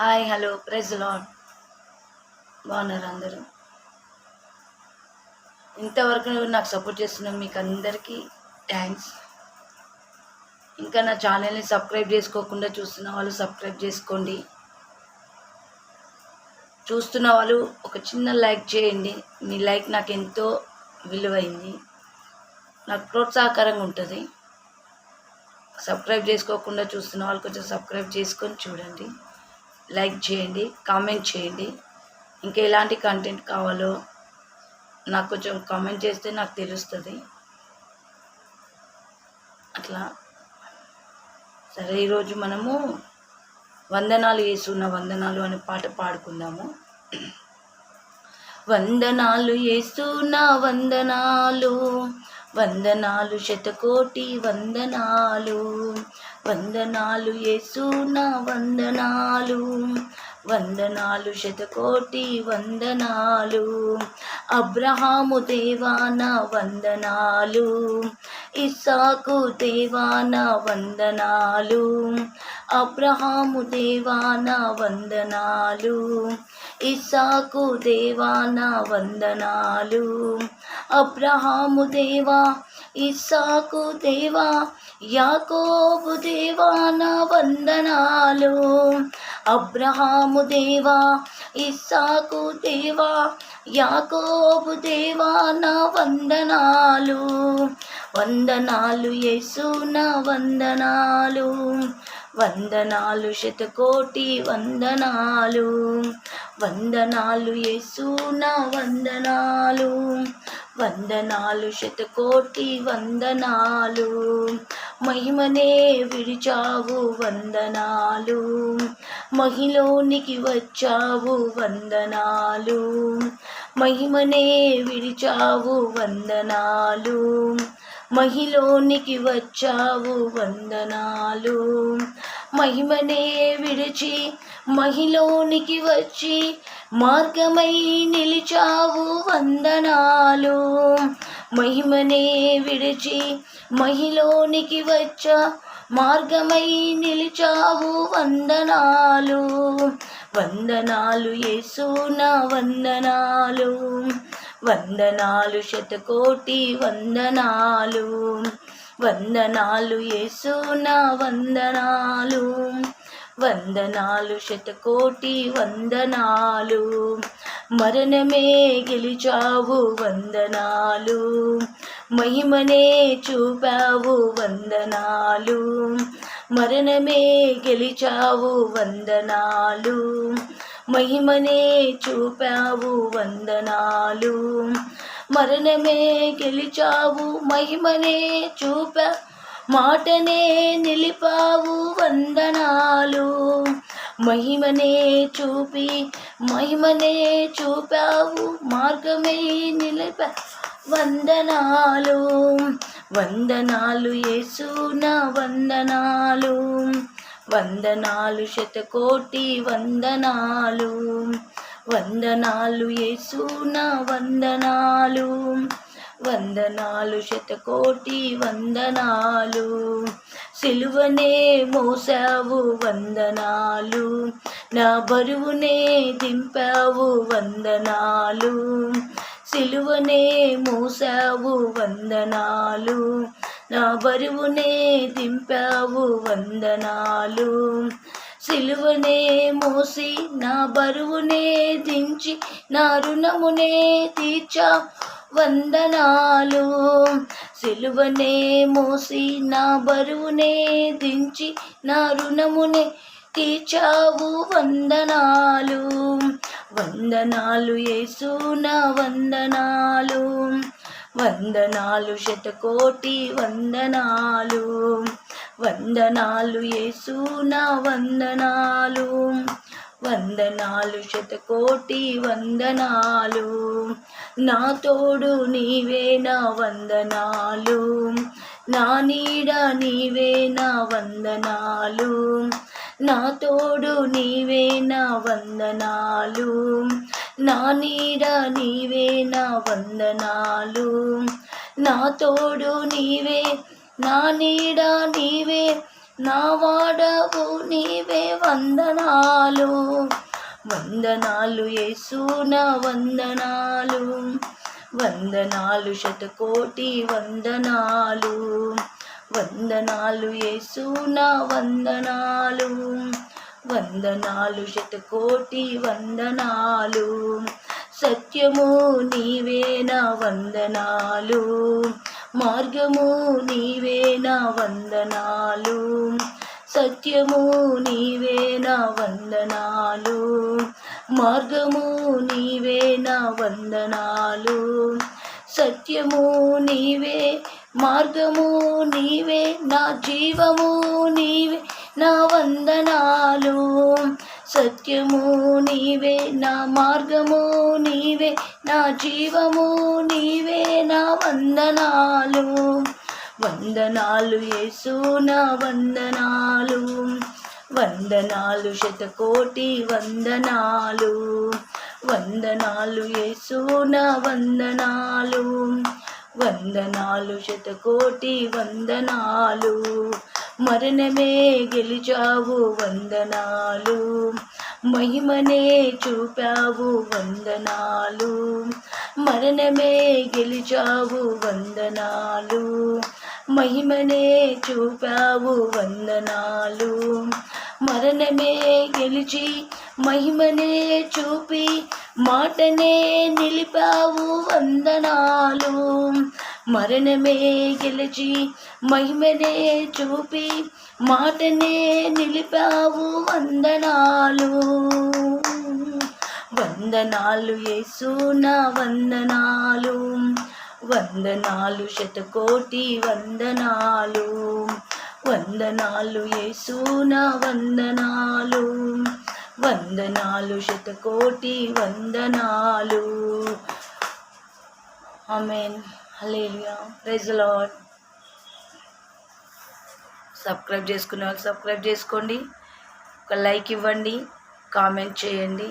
Hi hello praise lord బాగున్నారు అందరూ. ఇంతవరకు నాకు సపోర్ట్ చేస్తున్న మీకు అందరికీ థ్యాంక్స్ ఇంకా నా ఛానల్ని సబ్స్క్రైబ్ చేసుకోకుండా చూస్తున్న వాళ్ళు సబ్స్క్రైబ్ చేసుకోండి. చూస్తున్న వాళ్ళు ఒక చిన్న లైక్ చేయండి. మీ లైక్ నాకు ఎంతో విలువైంది. నాకు ప్రోత్సాహకరంగా ఉంటుంది. సబ్స్క్రైబ్ చేసుకోకుండా చూస్తున్న వాళ్ళు కొంచెం సబ్స్క్రైబ్ చేసుకొని చూడండి. లైక్ చేయండి కామెంట్ చేయండి. ఇంకా ఎలాంటి కంటెంట్ కావాలో నాకు కొంచెం కామెంట్ చేస్తే నాకు తెలుస్తుంది. అట్లా. సరే ఈరోజు మనము వందనాలు వేసున్న వందనాలు అనే పాట పాడుకుందాము. వందనాలు వేస్తున్న వందనాలు వందనాలు శతకోటి వందనాలు. వందనాలు వేస్తున్న వందనాలు. వందనాలు శతకోటి వందనాలు. అబ్రహాము దేవాన వందనాలు. ఇస్సాకు దేవాన వందనాలు. అబ్రహాము దేవాన వందనాలు. ఇస్సాకు దేవాన వందనాలు. అబ్రహాము దేవా ఇస్సాకు దేవా యాకోబు దేవాన వందనాలు. అబ్రహాము దేవా ఇస్సాకు దేవా యాకోబు దేవాన వందనాలు. వందనాలు యేసునా వందనాలు. వందనాలు శతకోటి వందనాలు. వందనాలు యేసునా వందనాలు. వందనాలు శతకోటి వందనాలు. మహిమనే విడిచావు వందనాలు. మహిలోనికి వచ్చావు వందనాలు. మహిమనే విడిచావు వందనాలు. మహిలోనికి వచ్చావు వందనాలు. మహిమనే విడిచి మహిలోనికి వచ్చి మార్గమై నిలిచావు వందనాలు. మహిమనే విడిచి మహిలోనికి వచ్చా మార్గమై నిలిచావు వందనాలు. వందనాలు యేసున వందనాలు. వందనాలు శతకోటి వందనాలు. వందనాలు యేసునా వందనాలు. వందనాలు శతకోటి వందనాలు. మరణమే గెలిచావు వందనాలు. మహిమనే చూపావు వందనాలు. మరణమే గెలిచావు వందనాలు. మహిమనే చూపావు వందనాలు. మరణమే గెలిచావు మహిమనే చూపా మాటనే నిలిపావు వందనాలు. మహిమనే చూపి మహిమనే చూపావు మార్గమే నిలిప వందనాలు. వందనాలు యేసున వందనాలు. వందనాలు శతకోటి వందనాలు. వందనాలు యేసున వందనాలు. వందనాలు శతకోటి వందనాలు. సిలువనే మోసావు వందనాలు. నా బరువునే దింపావు వందనాలు. సిలువనే మోసావు వందనాలు. నా బరువునే దింపావు వందనాలు. సిలువనే మోసి నా బరువునే దించి నా రుణమునే తీర్చా వందనాలు. సిలువనే మోసి నా బరువునే దించి నా రుణమునే తీర్చావు వందనాలు. వందనాలు యేసు నా వందనాలు. వందనాలు శతకోటి వందనాలు. వందనాలు ఏసునా వందనాలు. వందనాలు శతకోటి వందనాలు. నా తోడు నీవే నా వందనాలు. నా నీడ నీవే నా వందనాలు. నా తోడు నీవే నా వందనాలు. నా నీడ నీవే నా వందనాలు. నా తోడు నీవే నా నీడ నీవే నా వాడవు నీవే వందనాలు. వందనాలు యేసు నా వందనాలు. వందనాలు శతకోటి వందనాలు. వందనాలు యేసు నా వందనాలు. వందనాలు శతకోటి వందనాలు. సత్యము నీవేనా వందనాలు. మార్గము నీవేనా వందనాలు. సత్యము నీవేనా వందనాలు. మార్గము నీవేనా వందనాలు. సత్యము నీవే మార్గము నీవే నా జీవము నీవే. నా వందనాలు. సత్యము నీవే నా మార్గము నీవే నా జీవము నీవే నా వందనాలు. వందనాలు యేసు నా వందనాలు. వందనాలు శతకోటి వందనాలు. వందనాలు యేసు నా వందనాలు. వందనాలు శతకోటి వందనాలు. మరణమే గెలిచావు వందనాలు. మహిమనే చూపావు వందనాలు. మరణమే గెలిచావు వందనాలు. మహిమనే చూపావు వందనాలు. మరణమే గెలిచి మహిమనే చూపి మాటనే నిలిపావు వందనాలు. మరణమే గెలిచి మహిమనే చూపి మాటనే నిలిపావు వందనాలు. వందనాలు యేసు నా వందనాలు. వందనాలు శతకోటి వందనాలు. వందనాలు యేసు నా వందనాలు. వందనాలు శతకోటి వందనాలు. Amen. Hallelujah praise lord subscribe చేసుకునే వాళ్ళు సబ్స్క్రైబ్ చేసుకోండి. ఒక లైక్ ఇవ్వండి. కామెంట్ చేయండి.